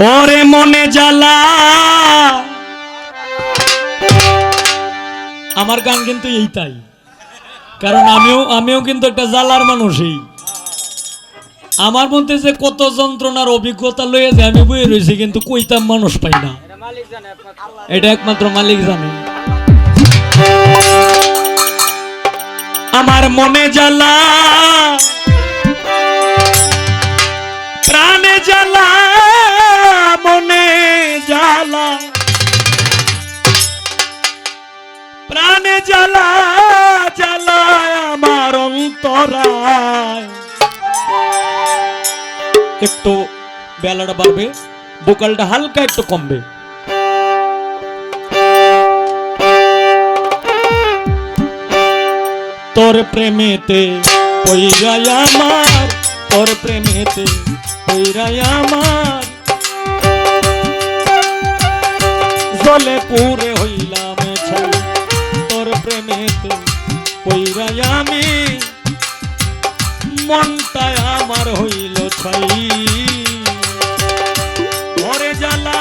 ওরে মনে জ্বালা। আমার গান কিন্তু এইটাই। কারণ আমিও আমিও কিন্তু একটা জ্বালার মানুষই। আমার মধ্যে যে কত যন্ত্রণার অভিজ্ঞতা লয়ে যে আমি বয়ে রয়েছি কিন্তু কইতাম মানুষ পাই না। এটা একমাত্র মালিক জানে। আমার মনে জ্বালা, প্রাণে জ্বালা। জ্বালা জ্বালা আমার অন্তরায়। একটু বেলাটা বাড়বে, বোকালটা হালকা একটু কমবে। তোর প্রেমেতে পইরাই আমার, তোর প্রেমেতে পইরাই আমার। জলে পুরে হইল ঘরে জ্বালা,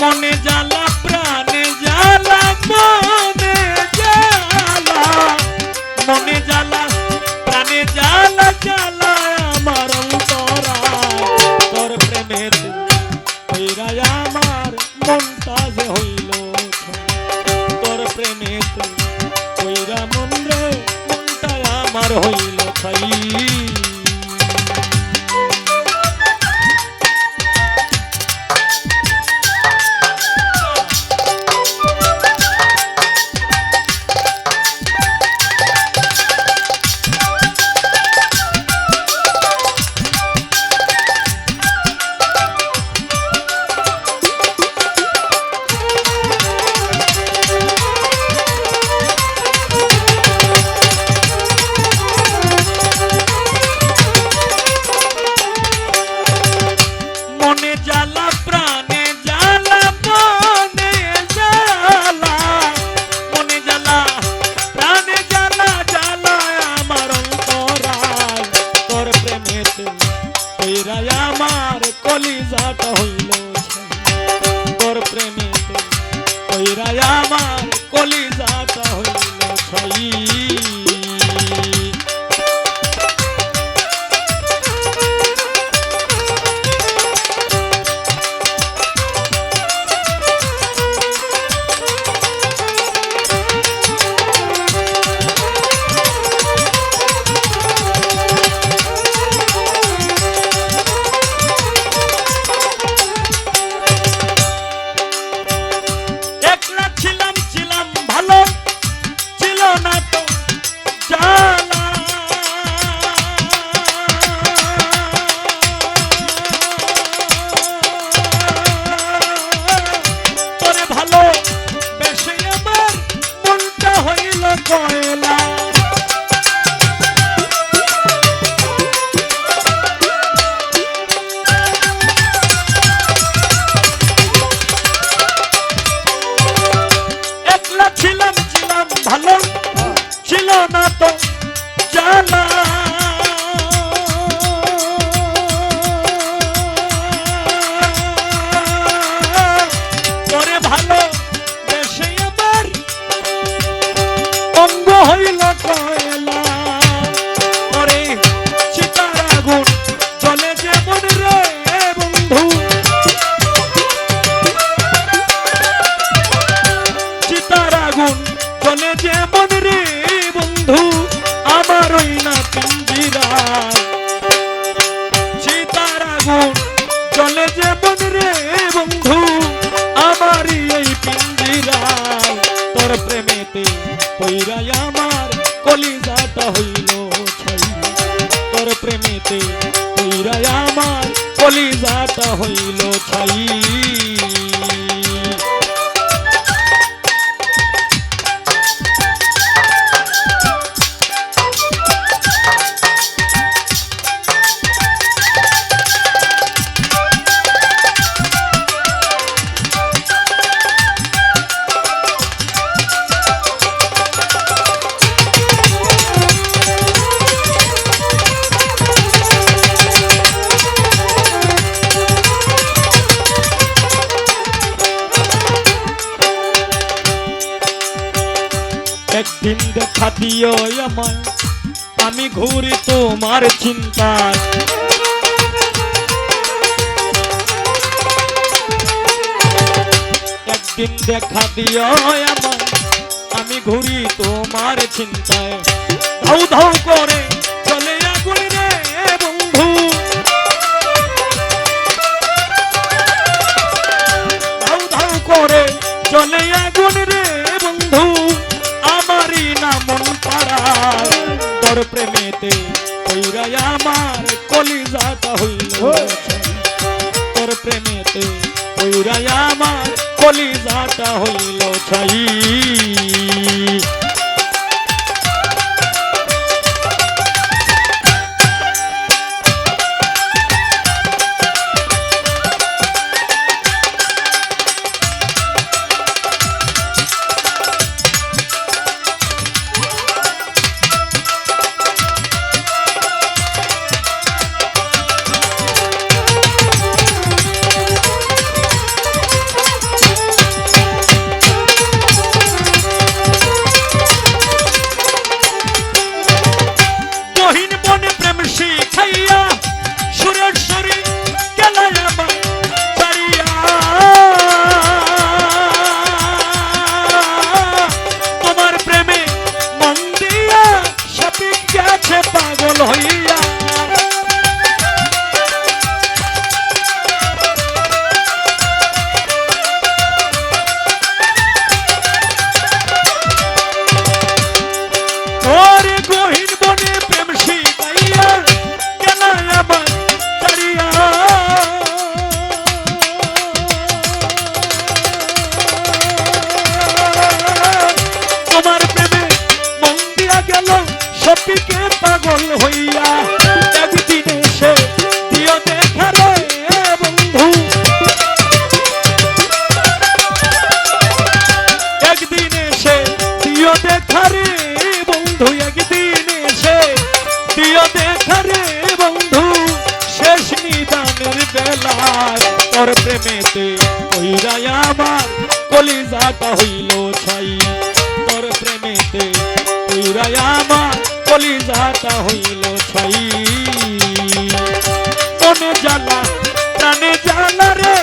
মনে জ্বালা, প্রাণে জ্বালা, মনে জ্বালা। মনে জ্বালা, প্রাণে জ্বালা জ্বালা আমার অন্তরা তোর প্রেমের আমার মনটা যে হইল প্রেমেতে পৈরাই আমার কলিজাটা হইল ছাই তোর প্রেমেতে পৈরাই আমার কলিজাটা হইল ছাই একদিন দেখা দিও আমায়। আমি ঘুরি তোমার চিন্তায়। একদিন দেখা দিও আমায়, আমি ঘুরি তোমার চিন্তায়। ধাউ ধাউ করে চলে আগুন রে বন্ধু। ধাউ ধাউ করে চলে আগুন রে পাড়ায় তোর প্রেমেতে কইরাই আমার কলিজাটা হইল তোর প্রেমেতে কইরাই আমার কলিজাটা হইল ছাই। সপিকে পাগল হইয়া একদিন এসে দিও দেখা রে বন্ধু। একদিন এসে দিও দেখা রে বন্ধু, একদিন এসে দিও প্রেমেতে আমার কলিজাটা হইল ছাই। তোর প্রেমেতে আমার কলিজাটা হইল ছাই। মনে জ্বালা প্রাণে জ্বালা রে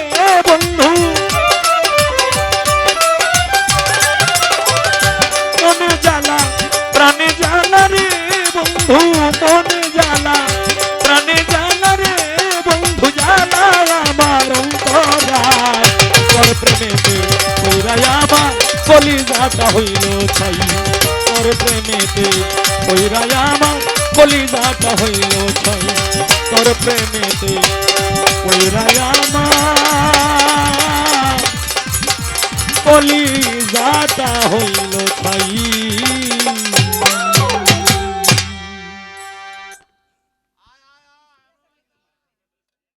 আমার কলিজাটা হইল ছাই। তোর প্রেমেতে কইরাই আমার কলিজাটা হইল ছাই। তোর প্রেমেতে কইরাই আমার